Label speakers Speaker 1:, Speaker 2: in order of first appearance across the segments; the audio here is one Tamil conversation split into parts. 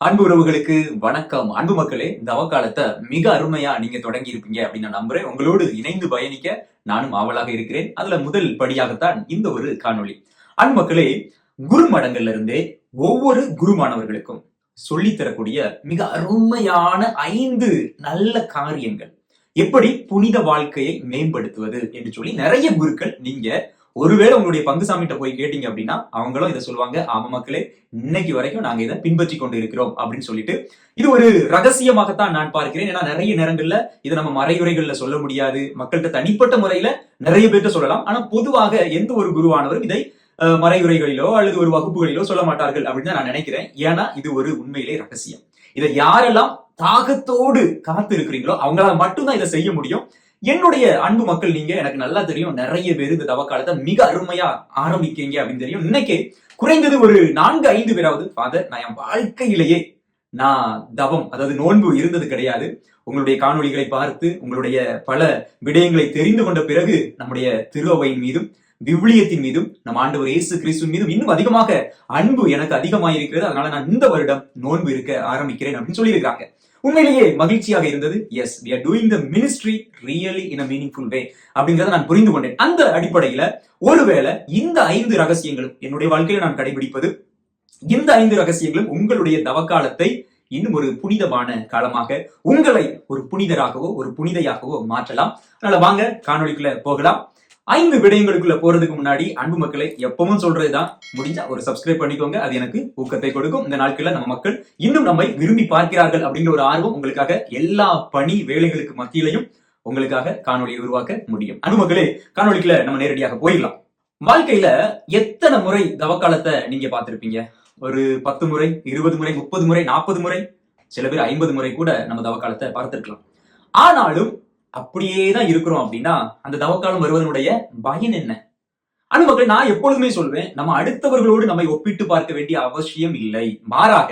Speaker 1: அன்பு உறவுகளுக்கு வணக்கம். அன்பு மக்களே இந்த அவகாலத்தை மிக அருமையா நீங்க தொடங்கி இருப்பீங்க அப்படின்னு நான் நம்புறேன். உங்களோடு இணைந்து பயணிக்க நானும் ஆவலாக இருக்கிறேன். அதுல முதல் படியாகத்தான் இந்த ஒரு காணொளி. அன்பு மக்களே குருமடங்கள்ல இருந்தே ஒவ்வொரு குரு மாணவர்களுக்கும் தரக்கூடிய மிக அருமையான ஐந்து நல்ல காரியங்கள். எப்படி புனித வாழ்க்கையை மேம்படுத்துவது என்று சொல்லி நிறைய குருக்கள் நீங்க ஒருவேளை உங்களுடைய பங்குசாமிகிட்ட போய் கேட்டீங்க அப்படின்னா அவங்களும் இதை சொல்லுவாங்க ஆமா மக்களே இன்னைக்கு வரைக்கும் நாங்க இதை பின்பற்றி கொண்டு இருக்கிறோம் அப்படின்னு சொல்லிட்டு. இது ஒரு ரகசியமாகத்தான் நான் பார்க்கிறேன். ஏன்னா நிறைய நேரங்கள்ல இதை நம்ம மறையுறைகள்ல சொல்ல முடியாது. மக்கள்கிட்ட தனிப்பட்ட முறையில நிறைய பேர்கிட்ட சொல்லலாம். ஆனா பொதுவாக எந்த ஒரு குருவானவரும் இதை அஹ், அல்லது ஒரு வகுப்புகளிலோ சொல்ல மாட்டார்கள் அப்படின்னு நான் நினைக்கிறேன். ஏன்னா இது ஒரு உண்மையிலே ரகசியம். இதை யாரெல்லாம் தாகத்தோடு காத்து இருக்கிறீங்களோ அவங்களால மட்டும்தான் இதை செய்ய முடியும். என்னுடைய அன்பு மக்கள் நீங்க எனக்கு நல்லா தெரியும் நிறைய பேர் இந்த தவக்காலத்தை மிக அருமையா ஆரம்பிக்கீங்க அப்படின்னு தெரியும். இன்னைக்கு குறைந்தது ஒரு நான்கு ஐந்து பேராவது ஃபாதர் நான் என் வாழ்க்கையிலேயே நான் தவம் அதாவது நோன்பு இருந்தது கிடையாது. உங்களுடைய காணொளிகளை பார்த்து உங்களுடைய பல விடயங்களை தெரிந்து கொண்ட பிறகு நம்முடைய திருவையின் மீதும் விவிலியத்தின் மீதும் நம் ஆண்டவர் இயேசு கிறிஸ்துவின் மீதும் இன்னும் அதிகமாக அன்பு எனக்கு அதிகமாயிருக்கிறது. அதனால நான் இந்த வருடம் நோன்பு இருக்க ஆரம்பிக்கிறேன் அப்படின்னு சொல்லியிருக்காங்க. உண்மையிலேயே மகிழ்ச்சியாக இருந்தது. Yes we are doing the ministry really in a meaningful way அப்படிங்கிறத நான் புரிந்து கொண்டேன். அந்த அடிப்படையில ஒருவேளை இந்த ஐந்து ரகசியங்களும் என்னுடைய வாழ்க்கையில நான் கடைபிடிப்பது இந்த ஐந்து ரகசியங்களும் உங்களுடைய தவக்காலத்தை இன்னும் ஒரு புனிதமான காலமாக உங்களை ஒரு புனிதராகவோ ஒரு புனிதையாகவோ மாற்றலாம். அதனால வாங்க காணொளிக்குள்ள போகலாம். ஐந்து விடயங்களுக்குள்ள போறதுக்கு முன்னாடி அன்பு மக்களை எப்பவும் சொல்றதுதான். முடிஞ்சா ஒரு சப்ஸ்கிரைப் பண்ணிக்கோங்க. அது எனக்கு ஊக்கத்தை கொடுக்கும். இந்த நாட்கள்ல நம்ம மக்கள் இன்னும் நம்மை விரும்பி பார்க்கிறார்கள் அப்படிங்கிற ஒரு ஆர்வம் உங்களுக்காக எல்லா பணி வேலைகளுக்கு மத்தியிலையும் உங்களுக்காக காணொலியை உருவாக்க முடியும். அன்பு மக்களே காணொலிக்குள்ள நம்ம நேரடியாக போயிடலாம். வாழ்க்கையில எத்தனை முறை தவக்காலத்தை நீங்க பார்த்திருப்பீங்க? ஒரு பத்து முறை இருபது முறை முப்பது முறை நாற்பது முறை சில பேர் ஐம்பது முறை கூட நம்ம தவக்காலத்தை பார்த்திருக்கலாம். ஆனாலும் அப்படியே தான் இருக்கிறோம் அப்படின்னா அந்த தவக்காலம் வருவதனுடைய பயன் என்ன? அன்பு மக்கள் நான் எப்பொழுதுமே சொல்வேன் நம்ம அடுத்தவர்களோடு நம்மை ஒப்பிட்டு பார்க்க வேண்டிய அவசியம் இல்லை. மாறாக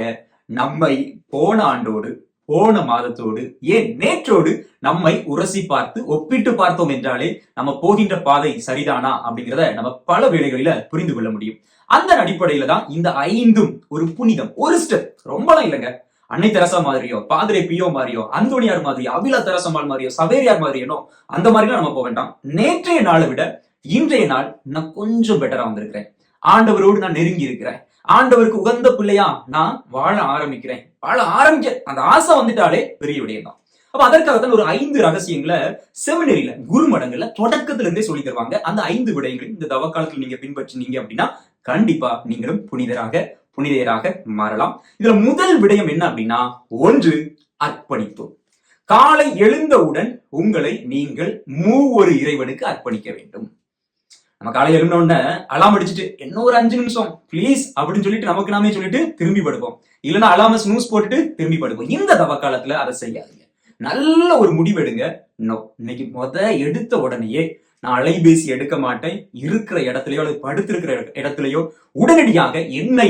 Speaker 1: நம்மை போன ஆண்டோடு போன மாதத்தோடு ஏன் நேற்றோடு நம்மை உரசி பார்த்து ஒப்பிட்டு பார்த்தோம் என்றாலே நம்ம போகின்ற பாதை சரிதானா அப்படிங்கிறத நம்ம பல வேலைகளில புரிந்து கொள்ள முடியும். அந்த அடிப்படையில தான் இந்த ஐந்தும் ஒரு புனிதம் ஒரு ஸ்டெப் ரொம்பலாம் இல்லைங்க. அன்னை தெரசா மாதிரியோ பாதிரை பியோ மாதிரியோ அந்தோனியார் மாதிரியோ அபிலா தெரசம்மாள் மாதிரியோ சவேரியார் மாதிரியோ அந்த மாதிரிலாம் நம்ம போக வேண்டாம். நேற்றைய நாளை விட இன்றைய நாள் நான் கொஞ்சம் பெட்டரா வந்திருக்கிறேன். ஆண்டவரோடு நான் நெருங்கி இருக்கிறேன். ஆண்டவருக்கு உகந்த பிள்ளையா நான் வாழ ஆரம்பிக்கிறேன். வாழ ஆரம்பிக்க அந்த ஆசை வந்துட்டாலே பெரிய விடயம் தான் அப்ப அதற்காகத்தான் ஒரு ஐந்து ரகசியங்களை செமினரியில குருமடங்கள்ல தொடக்கத்துல இருந்தே சொல்லி தருவாங்க. அந்த ஐந்து விடயங்களை இந்த தவக்காலத்தில் நீங்க பின்பற்றினீங்க அப்படின்னா கண்டிப்பா நீங்களும் புனிதராக புனிதையராக மாறலாம். இதுல முதல் விடயம் என்ன அப்படின்னா ஒன்று அர்ப்பணிப்பு. காலை எழுந்தவுடன் உங்களை நீங்கள் மூவொரு இறைவனுக்கு அர்ப்பணிக்க வேண்டும். நம்ம காலை எழுந்த உடனே அலாம் அடிச்சுட்டு இன்னொரு ஒரு அஞ்சு நிமிஷம்? ப்ளீஸ் அப்படின்னு சொல்லிட்டு நமக்கு நாமே சொல்லிட்டு திரும்பி படுப்போம். இல்லைன்னா அலாம ஸ்னூஸ் போட்டுட்டு திரும்பி படுப்போம். இந்த தவக்காலத்துல அதை செய்யாதீங்க. நல்ல ஒரு முடிவெடுங்க நோ இன்னைக்கு முத எடுத்த உடனேயே நான் அலைபேசி எடுக்க மாட்டேன். இருக்கிற இடத்துலயோ அல்லது படுத்திருக்கிற இடத்துலயோ உடனடியாக என்னை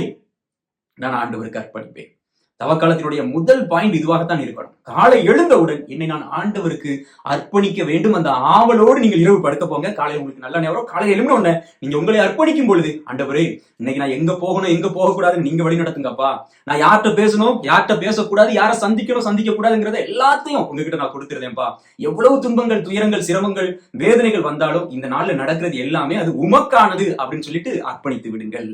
Speaker 1: நான் ஆண்டவருக்கு அர்ப்பணிப்பேன். தவக்காலத்தினுடைய முதல் பாயிண்ட் இதுவாகத்தான் இருக்கணும். காலை எழுந்தவுடன் என்னை நான் ஆண்டவருக்கு அர்ப்பணிக்க வேண்டும். அந்த ஆவலோடு நீங்கள் இரவு படுக்க போங்க. காலையில் உங்களுக்கு நல்ல நேரம். காலையில் எழுந்த உடனே நீங்க உங்களை அர்ப்பணிக்கும் பொழுது ஆண்டவரே இன்னைக்கு நான் எங்க போகணும் எங்க போகக்கூடாதுன்னு நீங்க வழி நடத்துங்கப்பா நான் யார்கிட்ட பேசணும்? யார்கிட்ட பேசக்கூடாது? யாரை சந்திக்கணும் சந்திக்க கூடாதுங்கிறத எல்லாத்தையும் உங்ககிட்ட நான் கொடுத்துருந்தேன்ப்பா எவ்வளவு துன்பங்கள் துயரங்கள் சிரமங்கள் வேதனைகள் வந்தாலும் இந்த நாள்ல நடக்கிறது எல்லாமே அது உமக்கானது அப்படின்னு சொல்லிட்டு அர்ப்பணித்து விடுங்கள்.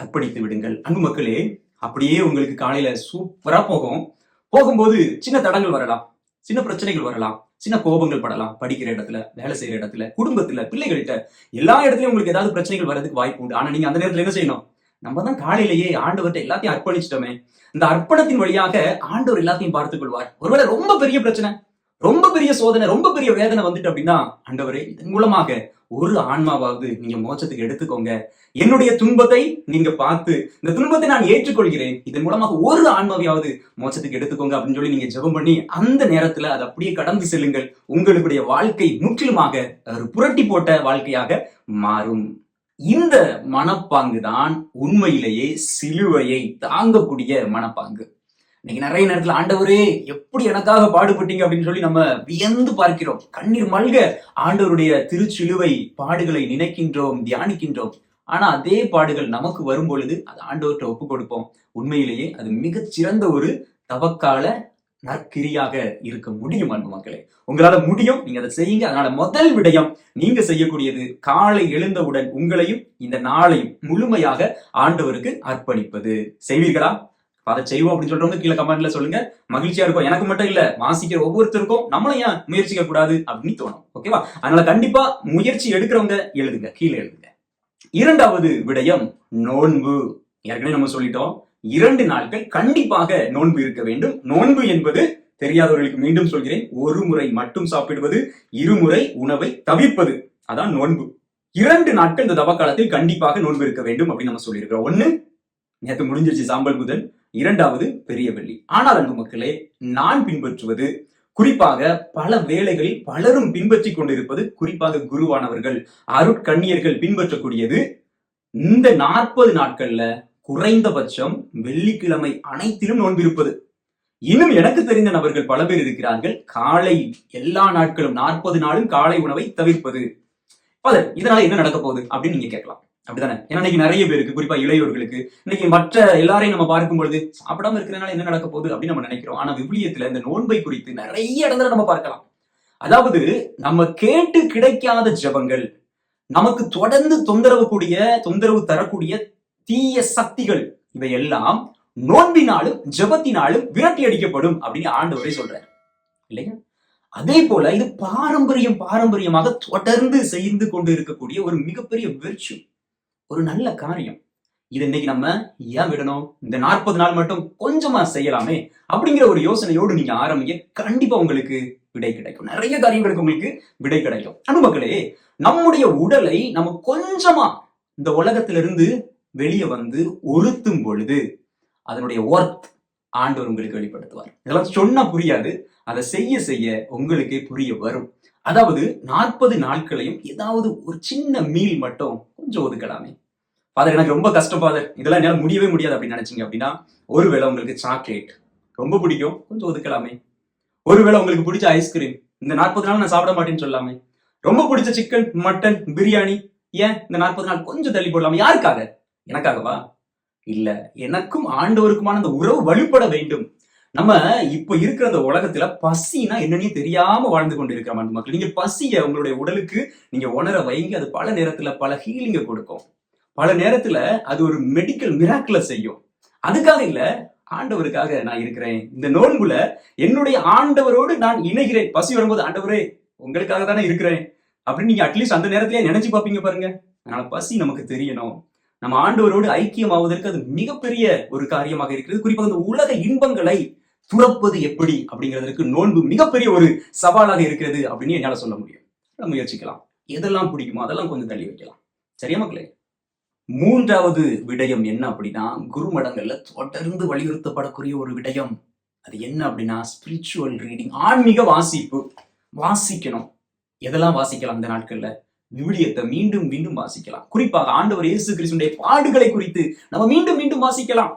Speaker 1: அர்ப்பணித்து விடுங்கள். அன்பு மக்களே அப்படியே உங்களுக்கு காலையில சூப்பரா போகும். போகும்போது சின்ன தடங்கள் வரலாம். சின்ன பிரச்சனைகள் வரலாம். சின்ன கோபங்கள் படலாம். படிக்கிற இடத்துல வேலை செய்யற இடத்துல குடும்பத்துல பிள்ளைகள்கிட்ட எல்லா இடத்துலயும் உங்களுக்கு ஏதாவது பிரச்சனைகள் வர்றதுக்கு வாய்ப்பு உண்டு. ஆனா நீங்க அந்த நேரத்துல என்ன செய்யணும்? நம்ம தான் காலையிலேயே ஆண்டவர்கிட்ட எல்லாத்தையும் அர்ப்பணிச்சிட்டோமே. இந்த அர்ப்பணத்தின் வழியாக ஆண்டவர் எல்லாத்தையும் பார்த்துக் கொள்வார். ஒருவேளை ரொம்ப பெரிய பிரச்சனை ரொம்ப பெரிய சோதனை ரொம்ப பெரிய வேதனை வந்துட்டு அப்படின்னா ஆண்டவரே இதன் மூலமாக ஒரு ஆன்மாவாவது நீங்க மோட்சத்துக்கு எடுத்துக்கோங்க. என்னுடைய துன்பத்தை நீங்க பார்த்து இந்த துன்பத்தை நான் ஏற்றுக்கொள்கிறேன். இதன் மூலமாக ஒரு ஆன்மாவையாவது மோட்சத்துக்கு எடுத்துக்கோங்க அப்படின்னு சொல்லி நீங்க ஜெபம் பண்ணி அந்த நேரத்துல அதை அப்படியே கடந்து செல்லுங்கள். உங்களுடைய வாழ்க்கை முற்றிலுமாக ஒரு புரட்டி போட்ட வாழ்க்கையாக மாறும். இந்த மனப்பாங்கு தான் உண்மையிலேயே சிலுவையை தாங்கக்கூடிய மனப்பாங்கு. இன்னைக்கு நிறைய நேரத்துல ஆண்டவரே எப்படி எனக்காக பாடுபட்டீங்க அப்படின்னு சொல்லி நம்ம வியந்து பார்க்கிறோம். கண்ணீர் மல்க ஆண்டவருடைய திருச்சிலுவை பாடுகளை நினைக்கின்றோம் தியானிக்கின்றோம். ஆனா அதே பாடுகள் நமக்கு வரும் பொழுது அது ஆண்டவர்கிட்ட ஒப்பு கொடுப்போம் உண்மையிலேயே அது மிகச் சிறந்த ஒரு தவக்கால நற்கிரியாக இருக்க முடியும் அன்பு மக்களே. உங்களால முடியும் நீங்க அதை செய்யுங்க. அதனால முதல் விடயம் நீங்க செய்யக்கூடியது காலை எழுந்தவுடன் உங்களையும் இந்த நாளையும் முழுமையாக ஆண்டவருக்கு அர்ப்பணிப்பது. செய்வீர்களா? அதை செய்வோம் அப்படின்னு சொல்றவங்க கீழே கமெண்ட்ல சொல்லுங்க. மகிழ்ச்சியா இருக்கும். எனக்கு மட்டும் இல்ல வாசிக்கிற ஒவ்வொருத்தருக்கும் நம்மளும் ஏன் முயற்சிக்க கூடாது அப்படின்னு தோணும். ஓகேவா அதனால கண்டிப்பா முயற்சி எடுக்கிறவங்க எழுதுங்க. கீழே எழுதுங்க. இரண்டாவது விடயம் நோன்பு. ஏற்கனவே நம்ம சொல்லிட்டோம். இரண்டு நாட்கள் கண்டிப்பாக நோன்பு இருக்க வேண்டும். நோன்பு என்பது தெரியாதவர்களுக்கு மீண்டும் சொல்கிறேன். ஒரு முறை மட்டும் சாப்பிடுவது இருமுறை உணவை தவிர்ப்பது. அதான் நோன்பு. இரண்டு நாட்கள் இந்த தவக்காலத்தில் கண்டிப்பாக நோன்பு இருக்க வேண்டும் அப்படின்னு நம்ம சொல்லியிருக்கிறோம். ஒண்ணு நேற்று முடிஞ்சிருச்சு சாம்பல் புதன். இரண்டாவது பெரிய வெள்ளி. ஆனால் அன்பு மக்களே நான் பின்பற்றுவது குறிப்பாக பல வேளைகளில் பலரும் பின்பற்றி கொண்டிருப்பது குறிப்பாக குருவானவர்கள் அருட்கண்ணியர்கள் பின்பற்றக்கூடியது. இந்த நாற்பது நாட்கள்ல குறைந்தபட்சம் வெள்ளிக்கிழமை அனைத்திலும் நோன்பிருப்பது. இன்னும் எனக்கு தெரிந்த நபர்கள் பல பேர் இருக்கிறார்கள். காலை எல்லா நாட்களும் நாற்பது நாளும் காலை உணவை தவிர்ப்பது. ஃபாதர் இதனால என்ன நடக்க போகுது அப்படின்னு நீங்க கேட்கலாம். அப்படிதானே ஏன்னா இன்னைக்கு நிறைய பேருக்கு குறிப்பா இளையோர்களுக்கு இன்னைக்கு மற்ற எல்லாரையும் நம்ம பார்க்கும் பொழுது சாப்பிடாம இருக்கிறதுனால என்ன நடக்க போகுது அப்படின்னு நம்ம நினைக்கிறோம். ஆனா விவிலியத்துல இந்த நோன்பை குறித்து நிறைய இடத்துல நம்ம பார்க்கலாம். அதாவது நம்ம கேட்டு கிடைக்காத ஜெபங்கள் நமக்கு தொடர்ந்து தொந்தரவு கூடிய தொந்தரவு தரக்கூடிய தீய சக்திகள் இவையெல்லாம் நோன்பினாலும் ஜெபத்தினாலும் விரட்டி அடிக்கப்படும் அப்படின்னு ஆண்டவரே சொல்றாரு. இல்லையா? அதே போல இது பாரம்பரியம் பாரம்பரியமாக தொடர்ந்து செய்து கொண்டு இருக்கக்கூடிய ஒரு மிகப்பெரிய வெர்ச்சு ஒரு நல்ல காரியம். இது இன்னைக்கு நம்ம ஏன் விடணும்? இந்த நாற்பது நாள் மட்டும் கொஞ்சமா செய்யலாமே அப்படிங்கிற ஒரு யோசனையோடு நீங்க ஆரம்பிங்க. கண்டிப்பா உங்களுக்கு விடை கிடைக்கும். நிறைய காரியங்களுக்கு உங்களுக்கு விடை கிடைக்கும். அனுமக்களே நம்முடைய உடலை நம்ம கொஞ்சமா இந்த உலகத்திலிருந்து வெளியே வந்து ஒருத்தும் பொழுது அதனுடைய ஒர்த் ஆண்டவர் உங்களுக்கு வெளிப்படுத்துவார். இதெல்லாம் சொன்னா புரியாது. அதை செய்ய செய்ய உங்களுக்கே புரிய வரும். அதாவது நாற்பது நாட்களையும் ஏதாவது ஒரு சின்ன மீல் மட்டும் கொஞ்சம் ஒதுக்கலாமே. ஃபாதர் எனக்கு ரொம்ப கஷ்டம் ஃபாதர் இதெல்லாம் என்னால் முடியவே முடியாது அப்படின்னு நினைச்சீங்க அப்படின்னா ஒருவேளை உங்களுக்கு சாக்லேட் ரொம்ப பிடிக்கும். கொஞ்சம் ஒதுக்கலாமே. ஒருவேளை உங்களுக்கு பிடிச்ச ஐஸ்கிரீம் இந்த நாற்பது நாள் நான் சாப்பிட மாட்டேன்னு சொல்லாமே. ரொம்ப பிடிச்ச சிக்கன் மட்டன் பிரியாணி ஏன் இந்த நாற்பது நாள் கொஞ்சம் தள்ளி போடலாமா? யாருக்காக? எனக்காகவா? இல்ல எனக்கும் ஆண்டவருக்குமான அந்த உறவு வலுப்பட வேண்டும். நம்ம இப்ப இருக்கிற அந்த உலகத்துல பசினா என்னன்னே தெரியாம வாழ்ந்து கொண்டு இருக்கிற மண் மக்கள். நீங்க பசிய உங்களுடைய உடலுக்கு நீங்க உணர வைங்க. அது பல நேரத்துல பல ஹீலிங்க கொடுக்கும். பல நேரத்துல அது ஒரு மெடிக்கல் மிராக்கிள செய்யும். அதுக்காக இல்ல ஆண்டவருக்காக நான் இருக்கிறேன். இந்த நோன்புல என்னுடைய ஆண்டவரோடு நான் இணைகிறேன். பசி வரும்போது ஆண்டவரே உங்களுக்காக தானே இருக்கிறேன். அப்படின்னு நீங்க அட்லீஸ்ட் அந்த நேரத்திலேயே நினைச்சு பார்ப்பீங்க பாருங்க. அதனால பசி நமக்கு தெரியணும். நம்ம ஆண்டவரோடு ஐக்கியமாவதற்கு அது மிகப்பெரிய ஒரு காரியமாக இருக்கிறது. குறிப்பாக இந்த உலக இன்பங்களை துறப்பது எப்படி அப்படிங்கிறதுக்கு நோன்பு மிகப்பெரிய ஒரு சவாலாக இருக்கிறது அப்படின்னு என்னால சொல்ல முடியும். நம்ம முயற்சிக்கலாம் எதெல்லாம் பிடிக்குமோ அதெல்லாம் கொஞ்சம் தள்ளி வைக்கலாம். சரியா மக்களே? மூன்றாவது விடயம் என்ன அப்படின்னா குருமடங்கள்ல தொடர்ந்து வலியுறுத்தப்படக்கூடிய ஒரு விடயம். அது என்ன அப்படின்னா ஸ்பிரிச்சுவல் ரீடிங் ஆன்மீக வாசிப்பு. வாசிக்கணும். எதெல்லாம் வாசிக்கலாம் அந்த நாட்கள்ல? விவிலியத்தை மீண்டும் மீண்டும் வாசிக்கலாம். குறிப்பாக ஆண்டவர் இயேசு கிறிஸ்துடைய பாடுகளை குறித்து நம்ம மீண்டும் மீண்டும் வாசிக்கலாம்.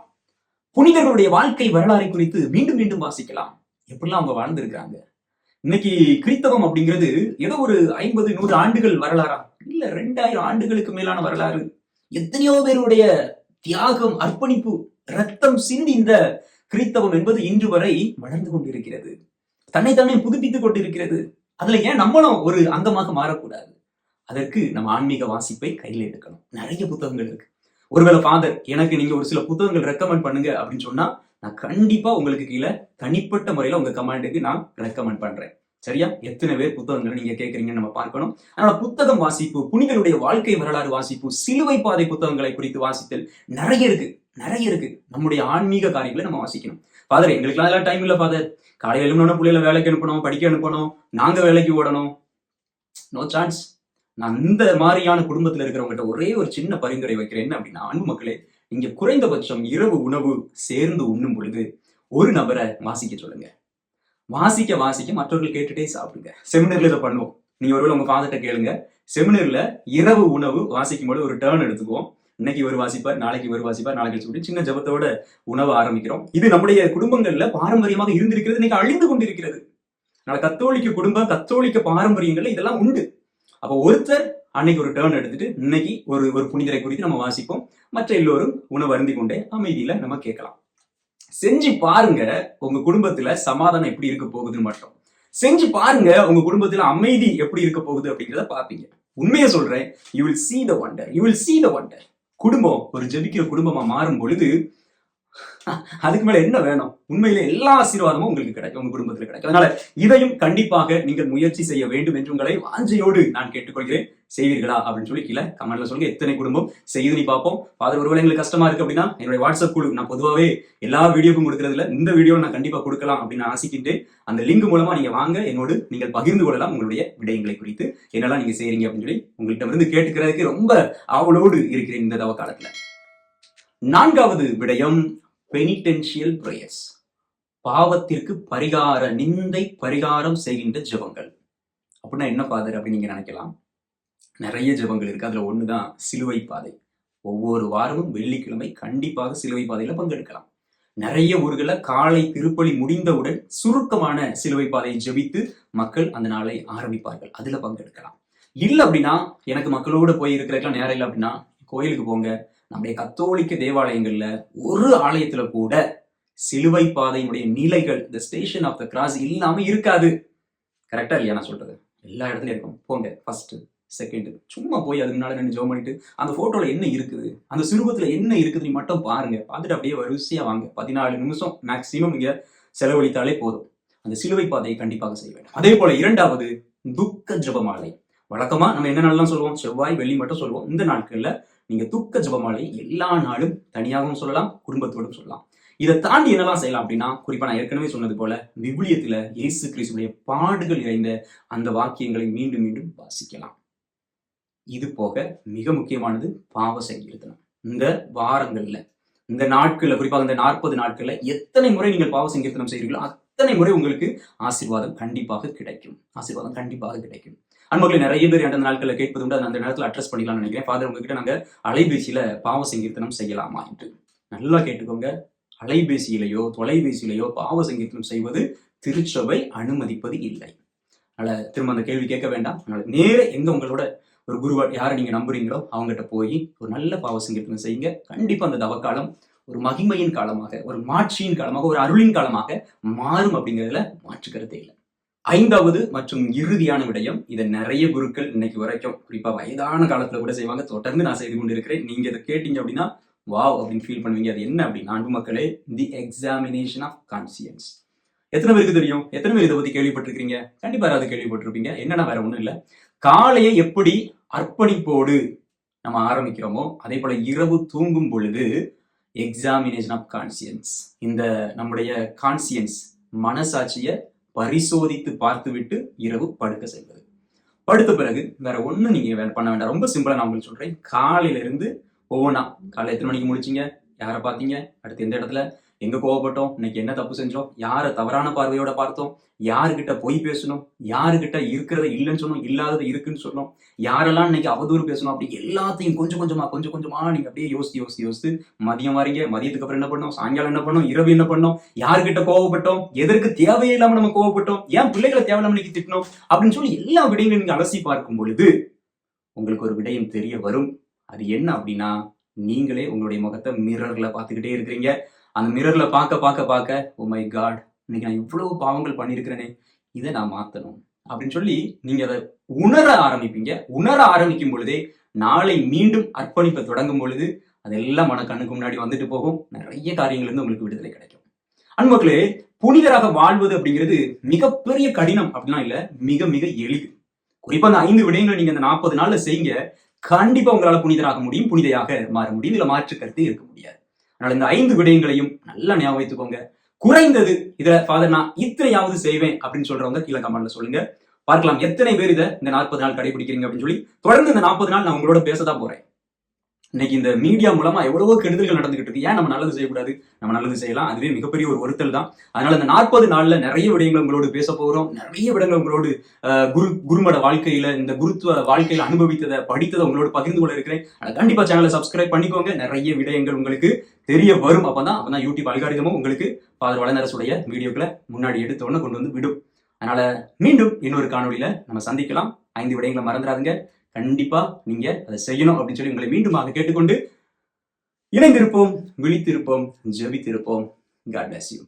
Speaker 1: புனிதர்களுடைய வாழ்க்கை வரலாறை குறித்து மீண்டும் மீண்டும் வாசிக்கலாம். எப்படிலாம் அவங்க வாழ்ந்திருக்காங்க இன்னைக்கு கிறித்தவம் அப்படிங்கிறது ஏதோ ஒரு ஐம்பது நூறு ஆண்டுகள் வரலாறா? இல்ல ரெண்டாயிரம் ஆண்டுகளுக்கு மேலான வரலாறு. எத்தனையோ பேருடைய தியாகம் அர்ப்பணிப்பு ரத்தம் சிந்தி இந்த கிறித்தவம் என்பது இன்று வரை வளர்ந்து கொண்டிருக்கிறது. தன்னை தன்னை புதுப்பித்துக் கொண்டிருக்கிறது. அதுல ஏன் நம்மளும் ஒரு அங்கமாக மாறக்கூடாது? அதற்கு நம்ம ஆன்மீக வாசிப்பை கையில் எடுக்கணும். நிறைய புத்தகங்கள் இருக்கு. ஒருவேளை ஃபாதர் எனக்கு நீங்க ஒரு சில புத்தகங்கள் ரெக்கமெண்ட் பண்ணுங்க அப்படின்னு சொன்னா நான் கண்டிப்பா உங்களுக்கு கீழே தனிப்பட்ட முறையில உங்க கமாண்டுக்கு நான் ரெக்கமெண்ட் பண்றேன். சரியா? எத்தனை பேர் புத்தகங்கள் நீங்க கேட்கறீங்கன்னு நம்ம பார்க்கணும். அதனால புத்தகம் வாசிப்பு புனிதனுடைய வாழ்க்கை வரலாறு வாசிப்பு சிலுவை பாதை புத்தகங்களை குறித்து வாசித்தல் நிறைய இருக்கு. நிறைய இருக்கு. நம்முடைய ஆன்மீக காரியங்களை நம்ம வாசிக்கணும். ஃபாதர் எங்களுக்குலாம் எல்லாம் டைம் இல்ல ஃபாதர் காலையில எழுந்தோட பிள்ளைகளை வேலைக்கு அனுப்பணும் படிக்க அனுப்பணும் நாங்க வேலைக்கு ஓடணும். நோ சான்ஸ் நான் இந்த மாதிரியான குடும்பத்துல இருக்கிறவங்ககிட்ட ஒரே ஒரு சின்ன பரிந்துரை வைக்கிறேன். என்ன அப்படின்னா அன்பு மக்களே நீங்க குறைந்தபட்சம் இரவு உணவு சேர்ந்து உண்ணும் பொழுது ஒரு நபரை வாசிக்க சொல்லுங்க. வாசிக்க வாசிக்க மற்றவர்கள் கேட்டுட்டே சாப்பிடுங்க. செமினர்ல இதை பண்ணுவோம். நீங்க ஒருவேளை உங்க ஃபாதர்கிட்ட கேளுங்க. செமினர்ல இரவு உணவு வாசிக்கும் போது ஒரு டேர்ன் எடுத்துக்குவோம். இன்னைக்கு ஒரு வாசிப்பார் நாளைக்கு ஒரு வாசிப்பார் நாளைக்கு சொல்லி சின்ன ஜபத்தோட உணவு ஆரம்பிக்கிறோம். இது நம்முடைய குடும்பங்கள்ல பாரம்பரியமாக இருந்திருக்கிறது இன்னைக்கு அழிந்து கொண்டிருக்கிறது. அதனால கத்தோலிக்க குடும்பம் கத்தோலிக்க பாரம்பரியங்கள்ல இதெல்லாம் உண்டு. அப்ப ஒருத்தர் அன்னைக்கு ஒரு டேர்ன் எடுத்துட்டு இன்னைக்கு ஒரு ஒரு புனிதரை குறித்து நம்ம வாசிப்போம். மற்ற எல்லோரும் உணவு அருந்தி கொண்டே அமைதியில நம்ம கேட்கலாம். செஞ்சு பாருங்க உங்க குடும்பத்துல சமாதானம் எப்படி இருக்க போகுதுன்னு மட்டும். செஞ்சு பாருங்க உங்க குடும்பத்துல அமைதி எப்படி இருக்க போகுது அப்படிங்கிறத பாப்பீங்க. உண்மையை சொல்றேன் you will see the wonder you will see the wonder குடும்பம் ஒரு ஜெபிக்கிற குடும்பமா மாறும் பொழுது அதுக்கு மேல என்ன வேணும்? உண்மையில எல்லா ஆசீர்வாதமும் உங்களுக்கு கிடைக்கும் உங்க குடும்பத்துல கிடைக்கும். அதனால இதையும் கண்டிப்பாக நீங்கள் முயற்சி செய்ய வேண்டும் என்று உங்களை வாஞ்சையோடு நான் கேட்டுக்கொள்கிறேன். செய்வீர்களா அப்படின்னு சொல்லி கீழே கமெண்ட்ல சொல்லுங்க. எத்தனை குடும்பம் செய்து நீ பார்ப்போம். ஃபாதர் ஒருவேளை எங்களுக்கு கஷ்டமா இருக்கு அப்படின்னா என்னுடைய வாட்ஸ்அப் குழு. நான் பொதுவாகவே எல்லா வீடியோக்கும் கொடுக்கறதுல இந்த வீடியோ நான் கண்டிப்பா கொடுக்கலாம் அப்படின்னு நான் அந்த லிங்க் மூலமா நீங்க வாங்க. என்னோடு நீங்கள் பகிர்ந்து கொள்ளலாம் உங்களுடைய விடயங்களை குறித்து. என்னெல்லாம் நீங்க செய்யறீங்க அப்படின்னு சொல்லி உங்கள்கிட்ட இருந்து கேட்டுக்கிறதுக்கு ரொம்ப ஆவலோடு இருக்கிறேன் இந்த தவ காலத்துல. நான்காவது விடயம் பெனிடென்ஷியல் பிரேயர்ஸ் பாவத்திற்கு பரிகார நிந்தை பரிகாரம் செய்கின்ற ஜபங்கள். அப்படின்னா என்ன ஃபாதர் அப்படின்னு நீங்க நினைக்கலாம்? நிறைய ஜபங்கள் இருக்கு. அதுல தான் சிலுவை பாதை. ஒவ்வொரு வாரமும் வெள்ளிக்கிழமை கண்டிப்பாக சிலுவை பாதையில பங்கெடுக்கலாம். நிறைய ஊர்களில் காலை திருப்பலி முடிந்தவுடன் சுருக்கமான சிலுவை பாதையை ஜெபித்து மக்கள் அந்த நாளை ஆரம்பிப்பார்கள். அதுல பங்கெடுக்கலாம். இல்ல அப்படின்னா எனக்கு மக்களோட போய் இருக்கிறதுக்கெல்லாம் நேரம் இல்லை அப்படின்னா கோயிலுக்கு போங்க. நம்முடைய கத்தோலிக்க தேவாலயங்கள்ல ஒரு ஆலயத்துல கூட சிலுவை பாதையினுடைய நிலைகள் இந்த ஸ்டேஷன் ஆஃப் த கிராஸ் இல்லாம இருக்காது. கரெக்டா இல்லையா நான் சொல்றது? எல்லா இடத்துலயும் இருக்கும். போங்க ஃபர்ஸ்ட் செகண்ட் சும்மா போய் அதுக்கு முன்னாடி நின்று ஜோம் பண்ணிட்டு அந்த போட்டோல என்ன இருக்குது? அந்த சிறுபத்துல என்ன இருக்குதுன்னு மட்டும் பாருங்க. பார்த்துட்டு அப்படியே வரிசையா வாங்க. பதினாலு நிமிஷம் மேக்சிமம் இங்க செலவழித்தாலே போதும். அந்த சிலுவை பாதையை கண்டிப்பாக செய்ய வேண்டும். அதே போல இரண்டாவது துக்க ஜபமாலை. வழக்கமா நம்ம என்ன நாள்லாம் சொல்லுவோம்? செவ்வாய் வெள்ளி மட்டும் சொல்லுவோம். இந்த நாட்கள்ல நீங்க துக்க ஜபமாலை எல்லா நாளும் தனியாகவும் சொல்லலாம் குடும்பத்தோடும் சொல்லலாம். இதை தாண்டி என்னெல்லாம் செய்யலாம் அப்படின்னா குறிப்பா நான் ஏற்கனவே சொன்னது போல விவிலியத்துல இயேசு கிறிஸ்துடைய பாடுகள் இறைந்த அந்த வாக்கியங்களை மீண்டும் மீண்டும் வாசிக்கலாம். இது போக மிக முக்கியமானது பாவ சங்கீர்த்தனம். இந்த வாரங்கள்ல இந்த நாட்கள்ல குறிப்பாக இந்த நாற்பது நாட்கள்ல எத்தனை முறை நீங்கள் பாவ சங்கீர்த்தனம் செய்கிறீர்களோ அத்தனை முறை உங்களுக்கு ஆசீர்வாதம் கண்டிப்பாக கிடைக்கும். ஆசீர்வாதம் கண்டிப்பாக கிடைக்கும். அன்பர்களை நிறைய பேர் அந்த நாட்களில் கேட்பது உண்டு. அந்த நேரத்தில் அட்ரஸ் பண்ணிக்கலாம்னு நினைக்கிறேன். ஃபாதர் உங்ககிட்ட நாங்க அலைபேசியில பாவ சங்கீர்த்தனம் செய்யலாமா என்று. நல்லா கேட்டுக்கோங்க. அலைபேசியிலேயோ தொலைபேசியிலேயோ பாவ சங்கீர்த்தனம் செய்வது திருச்சபை அனுமதிப்பது இல்லை. அதனால திரும்ப அந்த கேள்வி கேட்க வேண்டாம். அதனால நேர எங்க உங்களோட ஒரு குருவா யாரை நீங்க நம்புறீங்களோ அவங்ககிட்ட போய் ஒரு நல்ல பாவ சங்கீர்த்தனம் செய்யுங்க. கண்டிப்பா அந்த தவக்காலம் ஒரு மகிமையின் காலமாக ஒரு மாட்சியின் காலமாக ஒரு அருளின் காலமாக மாறும் அப்படிங்கிறதுல மாற்று கருத்தே இல்லை. ஐந்தாவது மற்றும் இறுதியான விடயம் இதை நிறைய குருக்கள் இன்னைக்கு வரைக்கும் குறிப்பா வயதான காலத்துல கூட செய்வாங்க. தொடர்ந்து நான் செய்து கொண்டு இருக்கிறேன் நீங்க இதை கேட்டீங்க அப்படின்னா வாவ் அப்படின்னு ஃபீல் பண்ணுவீங்க. அது என்ன அப்படின்னா அன்பு மக்களே தி எக்ஸாமினேஷன் ஆஃப் கான்சியன்ஸ் எத்தனை பேருக்கு தெரியும்? எத்தனை பேர் இதை பத்தி கேள்விப்பட்டிருக்கீங்க கண்டிப்பா யாராவது கேள்விப்பட்டிருப்பீங்க. என்னன்னா வேற ஒண்ணும் இல்ல. காலையை எப்படி அர்ப்பணிப்போடு நம்ம ஆரம்பிக்கிறோமோ அதே போல இரவு தூங்கும் பொழுது எக்ஸாமினேஷன் ஆஃப் கான்சியன்ஸ் இந்த நம்முடைய கான்சியன்ஸ் மனசாட்சியை பரிசோதித்து பார்த்துவிட்டு இரவு படுக்க செல்வது. படுத்த பிறகு வேற ஒண்ணும் நீங்க வேற பண்ண வேண்டாம். ரொம்ப சிம்பிளா நான் உங்களுக்கு சொல்றேன். காலையில இருந்து ஒவ்வொன்றா காலைல எத்தனை மணிக்கு முடிச்சீங்க யாரை பார்த்தீங்க? அடுத்து எந்த இடத்துல? எங்க கோவப்பட்டோம்? இன்னைக்கு என்ன தப்பு செஞ்சோம்? யாரை தவறான பார்வையோட பார்த்தோம்? யாருக்கிட்ட பொய் பேசணும்? யாருக்கிட்ட இருக்கிறத இல்லைன்னு சொன்னோம்? இல்லாதது இருக்குன்னு சொன்னோம்? யாரெல்லாம் இன்னைக்கு அவதூறு பேசணும்? அப்படி எல்லாத்தையும் கொஞ்சம் கொஞ்சமா கொஞ்சம் கொஞ்சமா நீங்க அப்படியே யோசித்து யோசித்து யோசித்து மதியம் வரீங்க. மதியத்துக்கு அப்புறம் என்ன பண்ணோம்? சாயங்காலம் என்ன பண்ணோம்? இரவு என்ன பண்ணோம்? யாருக்கிட்ட கோவப்பட்டோம்? எதற்கு தேவையே இல்லாம நம்ம கோவப்பட்டோம்? ஏன் பிள்ளைகளை தேவையில்லாம இன்னைக்கு திட்டணும் அப்படின்னு சொல்லி எல்லா விடயங்களையும் நீங்க அலசி பார்க்கும் பொழுது உங்களுக்கு ஒரு விடயம் தெரிய வரும். அது என்ன அப்படின்னா நீங்களே உங்களுடைய முகத்தை மிரர்ல பார்த்துக்கிட்டே இருக்கிறீங்க. அந்த மிரர்ல பார்க்க பார்க்க பார்க்க ஓ மை காட் இன்னைக்கு நான் இவ்வளவு பாவங்கள் பண்ணியிருக்கிறேனே இதை நான் மாத்தணும். அப்படின்னு சொல்லி நீங்க அதை உணர ஆரம்பிப்பீங்க. உணர ஆரம்பிக்கும் பொழுதே நாளை மீண்டும் அர்ப்பணிப்பை தொடங்கும் பொழுது அதெல்லாம் மன கண்ணுக்கு முன்னாடி வந்துட்டு போகும். நிறைய காரியங்கள் இருந்து உங்களுக்கு விடுதலை கிடைக்கும். அன்பர்களே புனிதராக வாழ்வது அப்படிங்கிறது மிகப்பெரிய கடினம் அப்படிலாம் இல்ல மிக மிக எளிது. குறிப்பா அந்த ஐந்து விடயங்களை நீங்க அந்த நாற்பது நாள்ல செய்யுங்க. கண்டிப்பா உங்களால புனிதராக முடியும் புனிதையாக மாற முடியும். இதுல மாற்று கருத்து இருக்க முடியாது. அதனால இந்த ஐந்து விடயங்களையும் நல்லா ஞாபகம் வைத்துக்கோங்க. குறைந்தது இதுல ஃபாதர் நான் இத்தனையாவது செய்வேன் அப்படின்னு சொல்றவங்க கீழே கமெண்ட்ல சொல்லுங்க. பார்க்கலாம் எத்தனை பேர் இதை இந்த நாற்பது நாள் கடைபிடிக்கிறீங்க அப்படின்னு சொல்லி. தொடர்ந்து இந்த நாற்பது நாள் நான் உங்களோட பேசதான் போறேன். இன்னைக்கு இந்த மீடியா மூலமா எவ்வளவோ கெடுதல்கள் நடந்துகிட்டு இருக்கு. ஏன் நம்ம நல்லது செய்யக்கூடாது? நம்ம நல்லது செய்யலாம். அதுவே மிகப்பெரிய ஒரு ஒருத்தல் தான். அதனால இந்த நாற்பது நாள்ல நிறைய விடயங்கள் உங்களோடு பேச போகிறோம் நிறைய விடங்கள் உங்களோடு குரு குருமட வாழ்க்கையில இந்த குருத்துவ வாழ்க்கையில அனுபவித்ததை படித்ததை உங்களோட பகிர்ந்து கொள்ள இருக்கிறேன். கண்டிப்பா சேனலை சப்ஸ்கிரைப் பண்ணிக்கோங்க. நிறைய விடயங்கள் உங்களுக்கு தெரிய வரும். அப்பதான் அப்பதான் யூடியூப் அல்காரிதமும் உங்களுக்கு ஃபாதர் வளநரசுடைய வீடியோக்களை முன்னாடி எடுத்த உடனே கொண்டு வந்து விடும். அதனால மீண்டும் இன்னொரு காணொலியில நம்ம சந்திக்கலாம். ஐந்து விடயங்களை மறந்துடாதுங்க. கண்டிப்பா நீங்க அதை செய்யணும் அப்படின்னு சொல்லி உங்களை மீண்டுமாக கேட்டுக்கொண்டு இணைந்திருப்போம் விழித்திருப்போம் ஜெபித்திருப்போம். God bless you